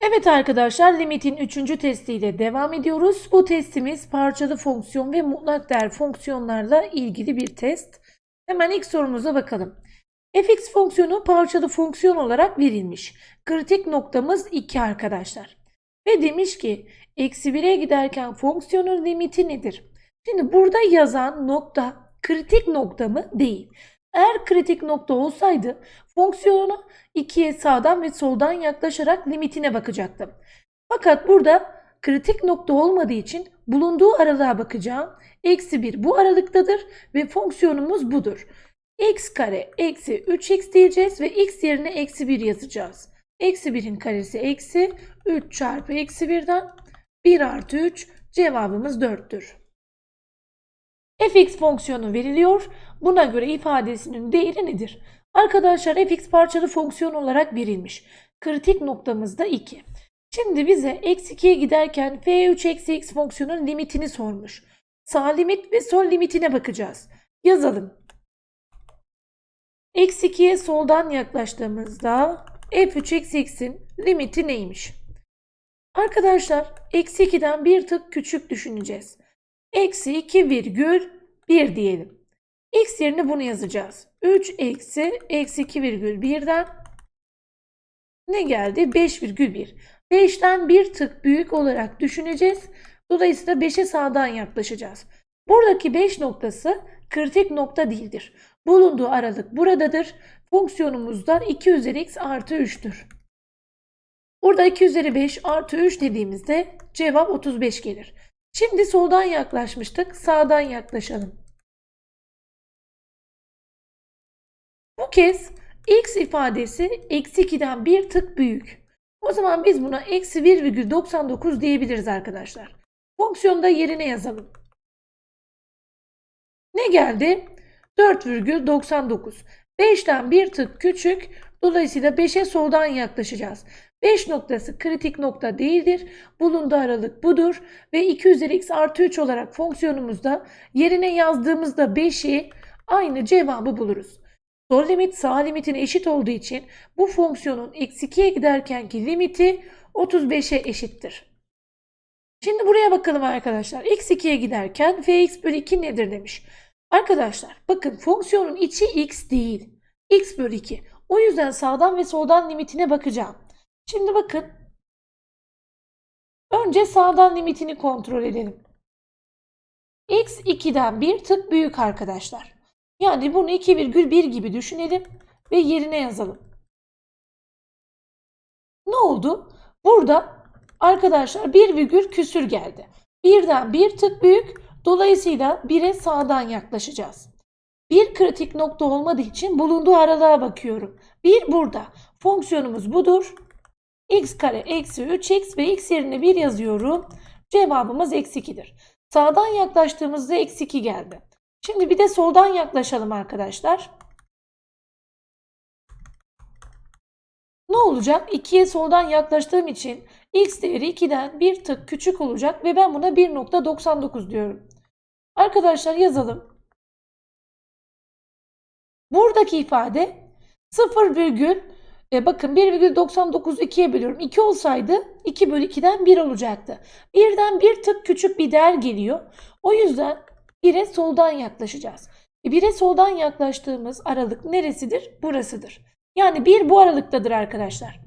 Evet arkadaşlar limitin 3. testiyle devam ediyoruz. Bu testimiz parçalı fonksiyon ve mutlak değer fonksiyonlarla ilgili bir test. Hemen ilk sorumuza bakalım. fx fonksiyonu parçalı fonksiyon olarak verilmiş. Kritik noktamız 2 arkadaşlar. Ve demiş ki eksi 1'e giderken fonksiyonun limiti nedir? Şimdi burada yazan nokta kritik nokta mı? Değil. Eğer kritik nokta olsaydı fonksiyonu 2'ye sağdan ve soldan yaklaşarak limitine bakacaktım. Fakat burada kritik nokta olmadığı için bulunduğu aralığa bakacağım. Eksi 1 bu aralıktadır ve fonksiyonumuz budur. x kare eksi 3x diyeceğiz ve x yerine eksi 1 yazacağız. Eksi 1'in karesi eksi 3 çarpı eksi 1'den 1 artı 3 cevabımız 4'tür. Fx fonksiyonu veriliyor. Buna göre ifadesinin değeri nedir? Arkadaşlar fx parçalı fonksiyon olarak verilmiş. Kritik noktamız da 2. Şimdi bize eksi 2'ye giderken f3 eksi x fonksiyonun limitini sormuş. Sağ limit ve sol limitine bakacağız. Yazalım. Eksi 2'ye soldan yaklaştığımızda f3 eksi x'in limiti neymiş? Arkadaşlar eksi 2'den bir tık küçük düşüneceğiz. Eksi 2 virgül 1 diyelim. X yerine bunu yazacağız. 3 eksi eksi 2 virgül 1'den ne geldi? 5,1. 5'ten bir tık büyük olarak düşüneceğiz. Dolayısıyla 5'e sağdan yaklaşacağız. Buradaki 5 noktası kritik nokta değildir. Bulunduğu aralık buradadır. Fonksiyonumuz da 2 üzeri x artı 3'tür. Burada 2 üzeri 5 artı 3 dediğimizde cevap 35 gelir. Şimdi soldan yaklaşmıştık. Sağdan yaklaşalım. Bu kez x ifadesi eksi 2'den bir tık büyük. O zaman biz buna eksi 1,99 diyebiliriz arkadaşlar. Fonksiyonu da yerine yazalım. Ne geldi? 4,99. 5'ten bir tık küçük. Dolayısıyla 5'e soldan yaklaşacağız. 5 noktası kritik nokta değildir. Bulunduğu aralık budur. Ve 2 üzeri x artı 3 olarak fonksiyonumuzda yerine yazdığımızda 5'i aynı cevabı buluruz. Sol limit sağ limitine eşit olduğu için bu fonksiyonun eksi 2'ye giderkenki limiti 35'e eşittir. Şimdi buraya bakalım arkadaşlar. x 2'ye giderken fx bölü 2 nedir demiş. Arkadaşlar bakın fonksiyonun içi x değil. x bölü 2. O yüzden sağdan ve soldan limitine bakacağım. Şimdi bakın. Önce sağdan limitini kontrol edelim. x 2'den bir tık büyük arkadaşlar. Yani bunu 2,1 gibi düşünelim ve yerine yazalım. Ne oldu? Burada arkadaşlar 1 virgül küsür geldi. Birden bir tık büyük. Dolayısıyla 1'e sağdan yaklaşacağız. Bir kritik nokta olmadığı için bulunduğu aralığa bakıyorum. 1 burada. Fonksiyonumuz budur. X kare eksi 3x ve x yerine 1 yazıyorum. Cevabımız eksi 2'dir. Sağdan yaklaştığımızda eksi 2 geldi. Şimdi bir de soldan yaklaşalım arkadaşlar. Ne olacak? 2'ye soldan yaklaştığım için x değeri 2'den bir tık küçük olacak ve ben buna 1.99 diyorum. Arkadaşlar yazalım. Buradaki ifade 0 virgül e, bakın 1,99'u 2'ye bölüyorum. 2 olsaydı 2 bölü 2'den 1 olacaktı. Birden bir tık küçük bir değer geliyor. O yüzden 1'e soldan yaklaşacağız. 1'e soldan yaklaştığımız aralık neresidir? Burasıdır. Yani 1 bu aralıktadır arkadaşlar.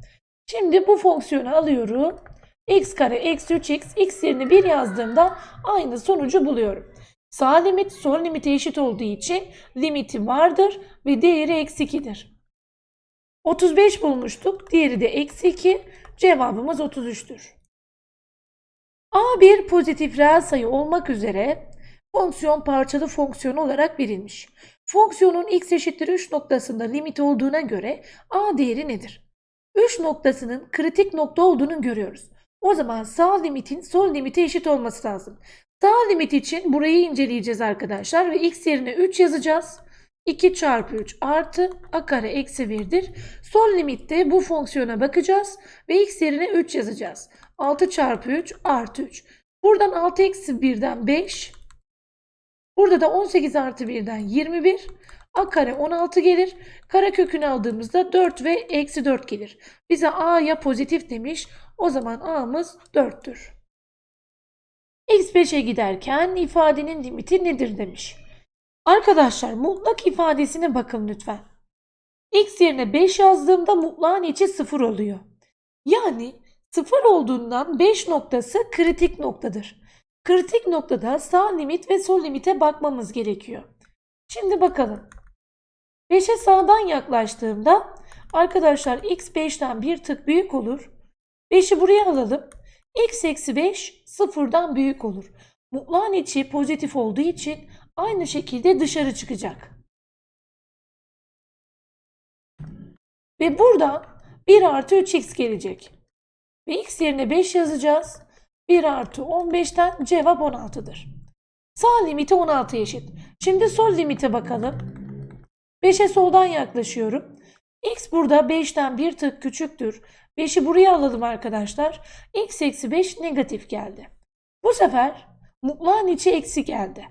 Şimdi bu fonksiyonu alıyorum. x kare eksi 3x x yerine 1 yazdığımda aynı sonucu buluyorum. Sağ limit sol limite eşit olduğu için limiti vardır ve değeri eksi 2'dir. 35 bulmuştuk. Diğeri de eksi 2. Cevabımız 33'tür. A bir pozitif reel sayı olmak üzere fonksiyon parçalı fonksiyon olarak verilmiş. Fonksiyonun x eşittir 3 noktasında limit olduğuna göre a değeri nedir? 3 noktasının kritik nokta olduğunu görüyoruz. O zaman sağ limitin sol limite eşit olması lazım. Sağ limit için burayı inceleyeceğiz arkadaşlar ve x yerine 3 yazacağız. 2 çarpı 3 artı a kare eksi 1'dir. Sol limitte bu fonksiyona bakacağız ve x yerine 3 yazacağız. 6 çarpı 3 artı 3. Buradan 6 eksi 1'den 5 Burada da 18 artı 1'den 21 a kare 16 gelir. Kare kökünü aldığımızda 4 ve eksi 4 gelir. Bize a'ya pozitif demiş. O zaman a'mız 4'tür. x5'e giderken ifadenin limiti nedir demiş. Arkadaşlar mutlak ifadesine bakın lütfen. x yerine 5 yazdığımda mutlağın içi 0 oluyor. Yani 0 olduğundan 5 noktası kritik noktadır. Kritik noktada sağ limit ve sol limite bakmamız gerekiyor. Şimdi bakalım. 5'e sağdan yaklaştığımda arkadaşlar x 5'ten bir tık büyük olur. 5'i buraya alalım. x eksi 5 sıfırdan büyük olur. Mutlağın içi pozitif olduğu için aynı şekilde dışarı çıkacak. Ve buradan 1 artı 3x gelecek. Ve x yerine 5 yazacağız. 1 artı 15'ten cevap 16'dır. Sağ limiti 16 eşit. Şimdi sol limite bakalım. 5'e soldan yaklaşıyorum. X burada 5'ten bir tık küçüktür. 5'i buraya alalım arkadaşlar. X eksi 5 negatif geldi. Bu sefer mutlağın içi eksi geldi.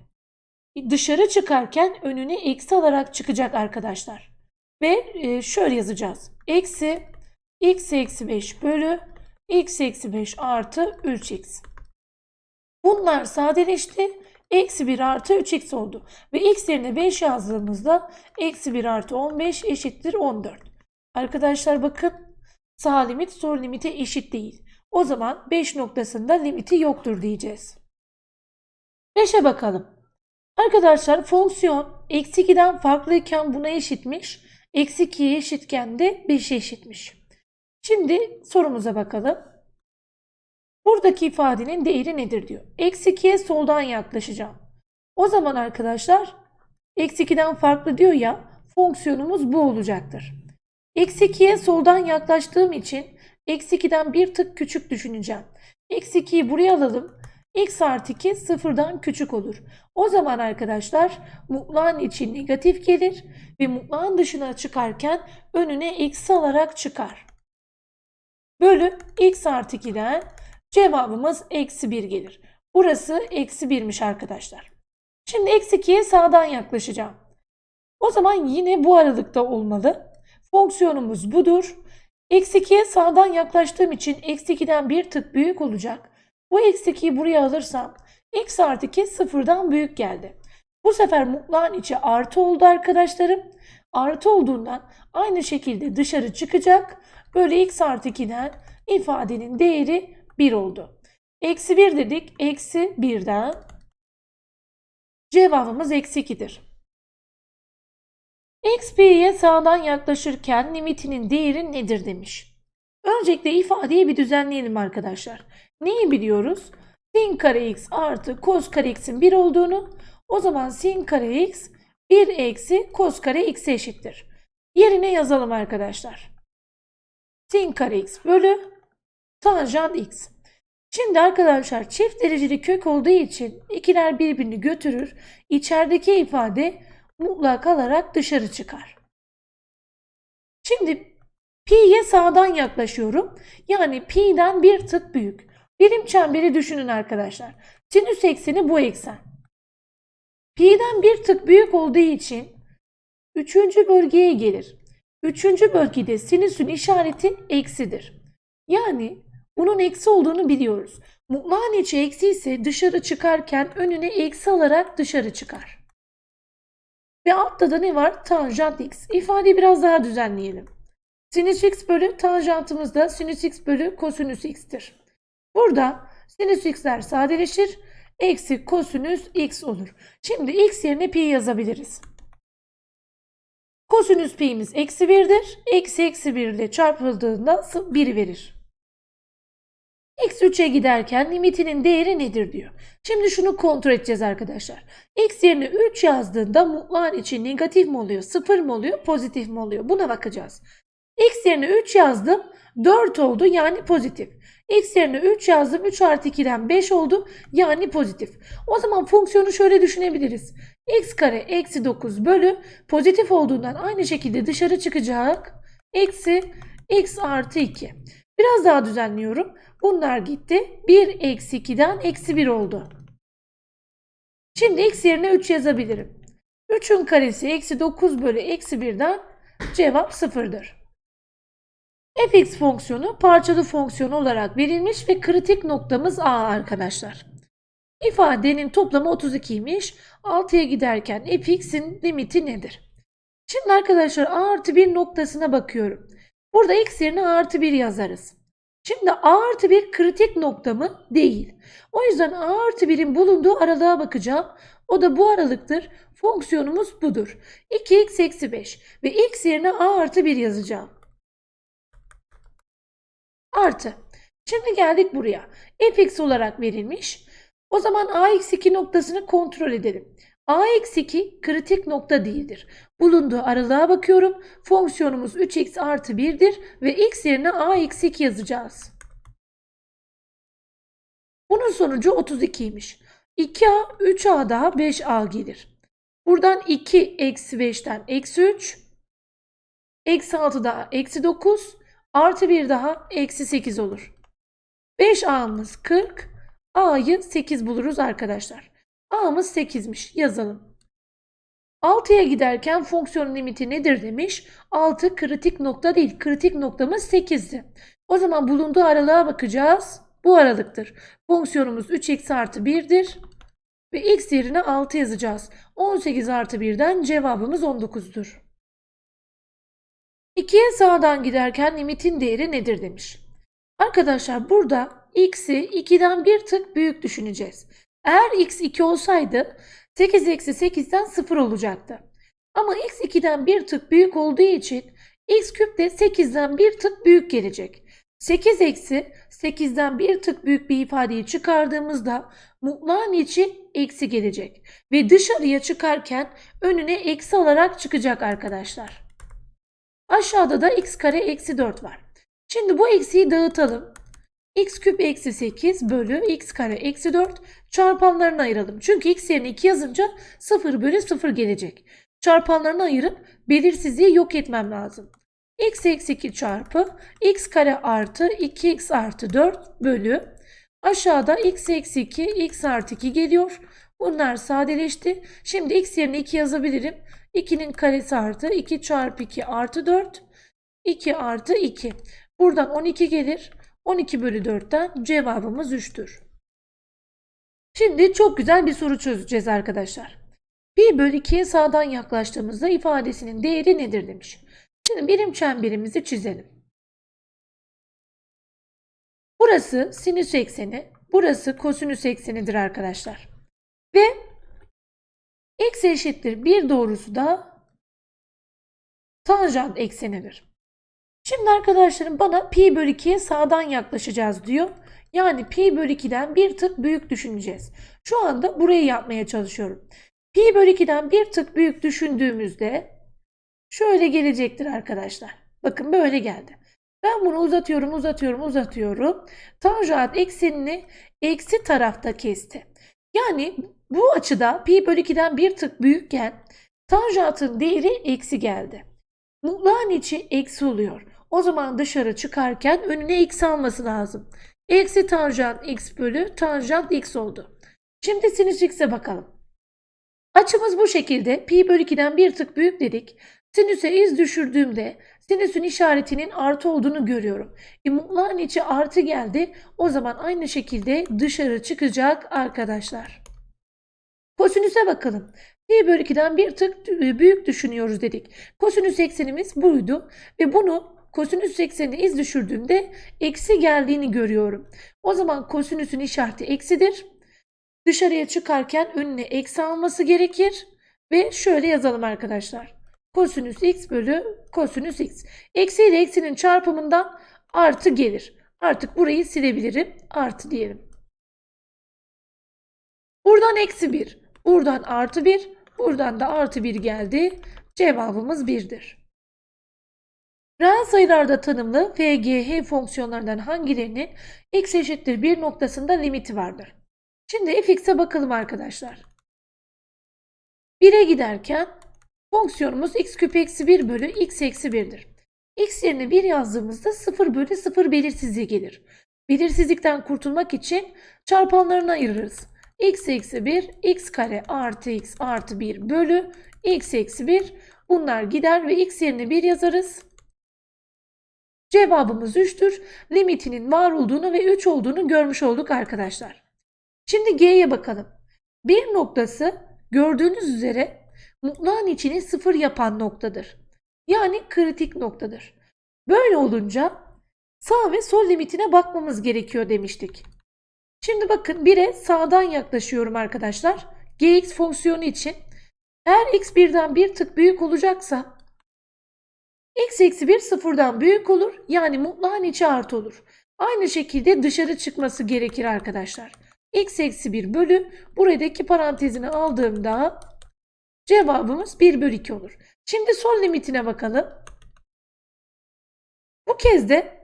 Dışarı çıkarken önüne eksi alarak çıkacak arkadaşlar. Ve e, şöyle yazacağız. Eksi x eksi 5 bölü x eksi 5 artı 3x. Bunlar sadeleşti. Eksi 1 artı 3x oldu. Ve x yerine 5 yazdığımızda eksi 1 artı 15 eşittir 14. Arkadaşlar bakın sağ limit sol limite eşit değil. O zaman 5 noktasında limiti yoktur diyeceğiz. 5'e bakalım. Arkadaşlar fonksiyon eksi 2'den farklıyken buna eşitmiş. Eksi 2'ye eşitken de 5'e eşitmiş. Şimdi sorumuza bakalım. Buradaki ifadenin değeri nedir diyor. Eksi 2'ye soldan yaklaşacağım. O zaman arkadaşlar eksi 2'den farklı diyor ya fonksiyonumuz bu olacaktır. Eksi 2'ye soldan yaklaştığım için eksi 2'den bir tık küçük düşüneceğim. Eksi 2'yi buraya alalım. X artı 2 sıfırdan küçük olur. O zaman arkadaşlar mutlağın içi negatif gelir ve mutlağın dışına çıkarken önüne eksi alarak çıkar. Bölü x artı 2'den cevabımız eksi 1 gelir. Burası eksi 1'miş arkadaşlar. Şimdi eksi 2'ye sağdan yaklaşacağım. O zaman yine bu aralıkta olmalı. Fonksiyonumuz budur. Eksi 2'ye sağdan yaklaştığım için eksi 2'den bir tık büyük olacak. Bu eksi 2'yi buraya alırsam x artı 2 sıfırdan büyük geldi. Bu sefer mutlağın içi artı oldu arkadaşlarım. Artı olduğundan aynı şekilde dışarı çıkacak. Böyle x artı 2'den ifadenin değeri 1 oldu. Eksi 1 dedik. Eksi 1'den cevabımız eksi 2'dir. x p'ye sağdan yaklaşırken limitinin değeri nedir demiş. Öncelikle ifadeyi bir düzenleyelim arkadaşlar. Neyi biliyoruz? sin kare x artı cos kare x'in 1 olduğunu o zaman sin kare x 1 eksi cos kare x eşittir. Yerine yazalım arkadaşlar. Sin kare x bölü tanjant x. Şimdi arkadaşlar çift dereceli kök olduğu için ikiler birbirini götürür. İçerideki ifade mutlak alarak dışarı çıkar. Şimdi pi'ye sağdan yaklaşıyorum. Yani pi'den bir tık büyük. Birim çemberi düşünün arkadaşlar. Sinüs ekseni bu eksen. Pi'den bir tık büyük olduğu için üçüncü bölgeye gelir. Üçüncü bölgede sinüsün işareti eksidir. Yani bunun eksi olduğunu biliyoruz. Mutlağın içi eksi ise dışarı çıkarken önüne eksi alarak dışarı çıkar. Ve altta da ne var? Tanjant x. İfadeyi biraz daha düzenleyelim. Sinüs x bölü tanjantımız da sinüs x bölü kosinüs x'tir. Burada sinüs x'ler sadeleşir. Eksi kosinüs x olur. Şimdi x yerine pi yazabiliriz. Kosinüs pi'miz eksi 1'dir. Eksi eksi 1 ile çarpıldığında 1 verir. X 3'e giderken limitinin değeri nedir diyor. Şimdi şunu kontrol edeceğiz arkadaşlar. X yerine 3 yazdığında mutlağın için negatif mi oluyor, 0 mı oluyor, pozitif mi oluyor? Buna bakacağız. X yerine 3 yazdım. 4 oldu yani pozitif. X yerine 3 yazdım. 3 artı 2'den 5 oldu yani pozitif. O zaman fonksiyonu şöyle düşünebiliriz. X kare eksi 9 bölü pozitif olduğundan aynı şekilde dışarı çıkacak. Eksi x artı 2. Biraz daha düzenliyorum. Bunlar gitti. 1 eksi 2'den eksi 1 oldu. Şimdi x yerine 3 yazabilirim. 3'ün karesi eksi 9 bölü eksi 1'den cevap 0'dır. Fx fonksiyonu parçalı fonksiyon olarak verilmiş ve kritik noktamız a arkadaşlar. İfadenin toplamı 32'ymiş. 6'ya giderken fx'in limiti nedir? Şimdi arkadaşlar a artı 1 noktasına bakıyorum. Burada x yerine a artı 1 yazarız. Şimdi a artı 1 kritik nokta mı? Değil. O yüzden a artı 1'in bulunduğu aralığa bakacağım. O da bu aralıktır. Fonksiyonumuz budur. 2x eksi 5 ve x yerine a artı 1 yazacağım. Artı. Şimdi geldik buraya. fx olarak verilmiş. O zaman ax2 noktasını kontrol edelim. ax2 kritik nokta değildir. Bulunduğu aralığa bakıyorum. Fonksiyonumuz 3x artı 1'dir ve x yerine ax2 yazacağız. Bunun sonucu 32'ymiş. 2a 3a daha 5a gelir. Buradan 2 eksi 5'ten eksi 3. Eksi 6 daha eksi 9. Artı 1 daha eksi 8 olur. 5a'mız 40. A'yı 8 buluruz arkadaşlar. A'mız 8'miş. Yazalım. 6'ya giderken fonksiyon limiti nedir demiş. 6 kritik nokta değil. Kritik noktamız 8'di. O zaman bulunduğu aralığa bakacağız. Bu aralıktır. Fonksiyonumuz 3x artı 1'dir. Ve x yerine 6 yazacağız. 18 artı 1'den cevabımız 19'dur. 2'ye sağdan giderken limitin değeri nedir demiş. Arkadaşlar burada x'i 2'den bir tık büyük düşüneceğiz. Eğer x 2 olsaydı 8 eksi 8'den 0 olacaktı. Ama x 2'den bir tık büyük olduğu için x küp de 8'den bir tık büyük gelecek. 8 eksi 8'den bir tık büyük bir ifadeyi çıkardığımızda mutlağın içi eksi gelecek. Ve dışarıya çıkarken önüne eksi olarak çıkacak arkadaşlar. Aşağıda da x kare eksi 4 var. Şimdi bu eksiyi dağıtalım. x küp eksi 8 bölü x kare eksi 4 çarpanlarını ayıralım. Çünkü x yerine 2 yazınca 0 bölü 0 gelecek. Çarpanlarını ayırıp belirsizliği yok etmem lazım. x eksi 2 çarpı x kare artı 2x artı 4 bölü aşağıda x eksi 2 x artı 2 geliyor. Bunlar sadeleşti. Şimdi x yerine 2 yazabilirim. 2'nin karesi artı 2 çarpı 2 artı 4 2 artı 2. Buradan 12 gelir. 12 bölü 4'ten cevabımız 3'tür. Şimdi çok güzel bir soru çözeceğiz arkadaşlar. 1 bölü 2'ye sağdan yaklaştığımızda ifadesinin değeri nedir demiş. Şimdi birim çemberimizi çizelim. Burası sinüs ekseni, burası kosinüs eksenidir arkadaşlar. Ve x eşittir 1 doğrusu da tanjant eksenidir. Şimdi arkadaşlarım bana pi bölü 2'ye sağdan yaklaşacağız diyor. Yani pi bölü 2'den bir tık büyük düşüneceğiz. Şu anda burayı yapmaya çalışıyorum. Pi bölü 2'den bir tık büyük düşündüğümüzde şöyle gelecektir arkadaşlar. Bakın böyle geldi. Ben bunu uzatıyorum, uzatıyorum, uzatıyorum. Tanjant eksenini eksi tarafta kesti. Yani bu açıda pi bölü 2'den bir tık büyükken tanjantın değeri eksi geldi. Mutlağın içi eksi oluyor. O zaman dışarı çıkarken önüne x alması lazım. Eksi tanjant x bölü tanjant x oldu. Şimdi sinüs x'e bakalım. Açımız bu şekilde. Pi bölü 2'den bir tık büyük dedik. Sinüse iz düşürdüğümde sinüsün işaretinin artı olduğunu görüyorum. E, mutlağın içi artı geldi. O zaman aynı şekilde dışarı çıkacak arkadaşlar. Kosinüse bakalım. Pi bölü 2'den bir tık büyük düşünüyoruz dedik. Kosinüs eksenimiz buydu ve bunu kosinüs eksenine iz düşürdüğümde eksi geldiğini görüyorum. O zaman kosinüsün işareti eksidir. Dışarıya çıkarken önüne eksi alması gerekir. Ve şöyle yazalım arkadaşlar. Kosinüs x bölü kosinüs x. Eksi ile eksinin çarpımından artı gelir. Artık burayı silebilirim. Artı diyelim. Buradan eksi 1. Buradan artı 1. Buradan da artı 1 geldi. Cevabımız 1'dir. Reel sayılarda tanımlı FGH fonksiyonlarından hangilerinin x eşittir 1 noktasında limiti vardır? Şimdi fx'e bakalım arkadaşlar. 1'e giderken fonksiyonumuz x küp eksi 1 bölü x eksi 1'dir. x yerine 1 yazdığımızda 0 bölü 0 belirsizliği gelir. Belirsizlikten kurtulmak için çarpanlarını ayırırız. X eksi 1 x kare artı x artı 1 bölü x eksi 1 bunlar gider ve x yerine 1 yazarız. Cevabımız 3'tür. Limitinin var olduğunu ve 3 olduğunu görmüş olduk arkadaşlar. Şimdi G'ye bakalım. Bir noktası gördüğünüz üzere mutlağın içini sıfır yapan noktadır. Yani kritik noktadır. Böyle olunca sağ ve sol limitine bakmamız gerekiyor demiştik. Şimdi bakın 1'e sağdan yaklaşıyorum arkadaşlar. gx fonksiyonu için. Eğer x birden bir tık büyük olacaksa x eksi 1 sıfırdan büyük olur. Yani mutlağın içi artı olur. Aynı şekilde dışarı çıkması gerekir arkadaşlar. x eksi 1 bölü buradaki parantezini aldığımda cevabımız 1 bölü 2 olur. Şimdi sol limitine bakalım. Bu kez de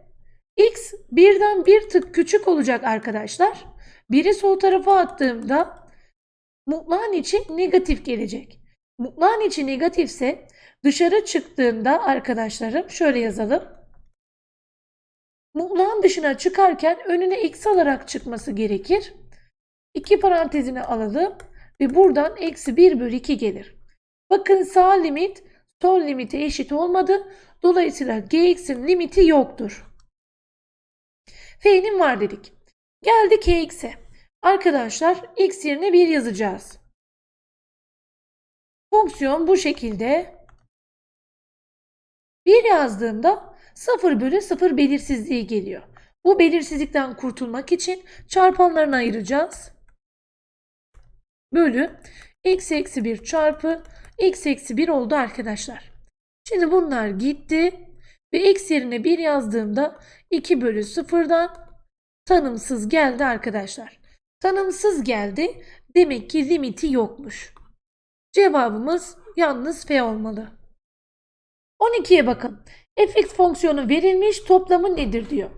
x birden bir tık küçük olacak arkadaşlar. Biri sol tarafa attığımda mutlağın içi negatif gelecek. Mutlağın içi negatifse dışarı çıktığında arkadaşlarım şöyle yazalım. Mutlağın dışına çıkarken önüne x alarak çıkması gerekir. İki parantezini alalım ve buradan eksi 1 bölü 2 gelir. Bakın sağ limit sol limite eşit olmadı. Dolayısıyla gx'in limiti yoktur. F'nin var dedik. Geldik kx'e. Arkadaşlar x yerine 1 yazacağız. Fonksiyon bu şekilde 1 yazdığımda 0 bölü 0 belirsizliği geliyor. Bu belirsizlikten kurtulmak için çarpanlarını ayıracağız. Bölü x eksi 1 çarpı x eksi 1 oldu arkadaşlar. Şimdi bunlar gitti ve x yerine 1 yazdığımda 2 bölü 0'dan tanımsız geldi arkadaşlar. Tanımsız geldi. Demek ki limiti yokmuş. Cevabımız yalnız F olmalı. 12'ye bakın. fx fonksiyonu verilmiş toplamı nedir diyor.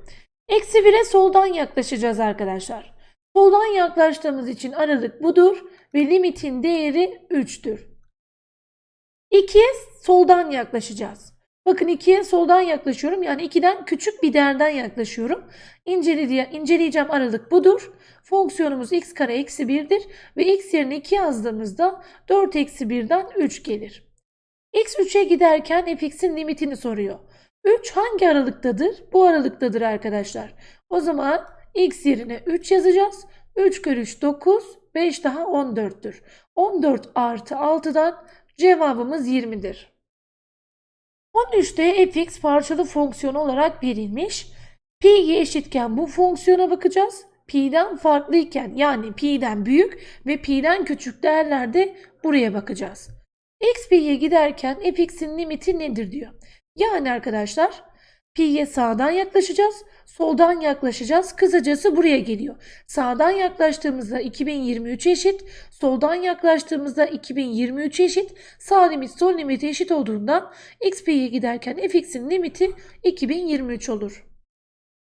Eksi 1'e soldan yaklaşacağız arkadaşlar. Soldan yaklaştığımız için aralık budur ve limitin değeri 3'tür. 2'ye soldan yaklaşacağız. Bakın 2'ye soldan yaklaşıyorum. Yani 2'den küçük bir değerden yaklaşıyorum. İncele, inceleyeceğim aralık budur. Fonksiyonumuz x kare eksi 1'dir. Ve x yerine 2 yazdığımızda 4 eksi 1'den 3 gelir. x 3'e giderken fx'in limitini soruyor. 3 hangi aralıktadır? Bu aralıktadır arkadaşlar. O zaman x yerine 3 yazacağız. 3 kere 3 9, 5 daha 14'tür. 14 artı 6'dan cevabımız 20'dir. 13'te fx parçalı fonksiyon olarak verilmiş. Pi'ye eşitken bu fonksiyona bakacağız. Pi'den farklıyken yani pi'den büyük ve pi'den küçük değerlerde buraya bakacağız. x pi'ye giderken fx'in limiti nedir diyor. Yani arkadaşlar pi'ye sağdan yaklaşacağız, soldan yaklaşacağız. Kısacası buraya geliyor. Sağdan yaklaştığımızda 2023 eşit, soldan yaklaştığımızda 2023 eşit. Sağ limit sol limit eşit olduğundan x pi'ye giderken fx'in limiti 2023 olur.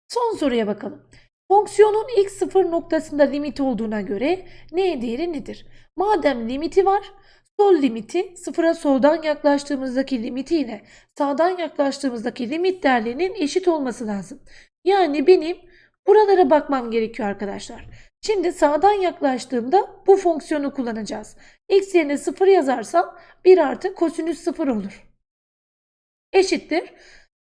Son soruya bakalım. Fonksiyonun x sıfır noktasında limit olduğuna göre n değeri nedir? Madem limiti var, sol limiti sıfıra soldan yaklaştığımızdaki limiti ile sağdan yaklaştığımızdaki limit değerlerinin eşit olması lazım. Yani benim buralara bakmam gerekiyor arkadaşlar. Şimdi sağdan yaklaştığımda bu fonksiyonu kullanacağız. x yerine 0 yazarsam 1 artı kosinüs 0 olur. Eşittir.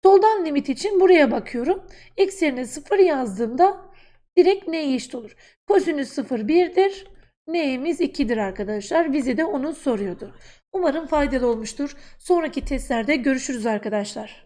Soldan limit için buraya bakıyorum. X yerine 0 yazdığımda direkt n'ye eşit olur. Kosinüs 0 1'dir. N'imiz 2'dir arkadaşlar. Bize de onu soruyordu. Umarım faydalı olmuştur. Sonraki testlerde görüşürüz arkadaşlar.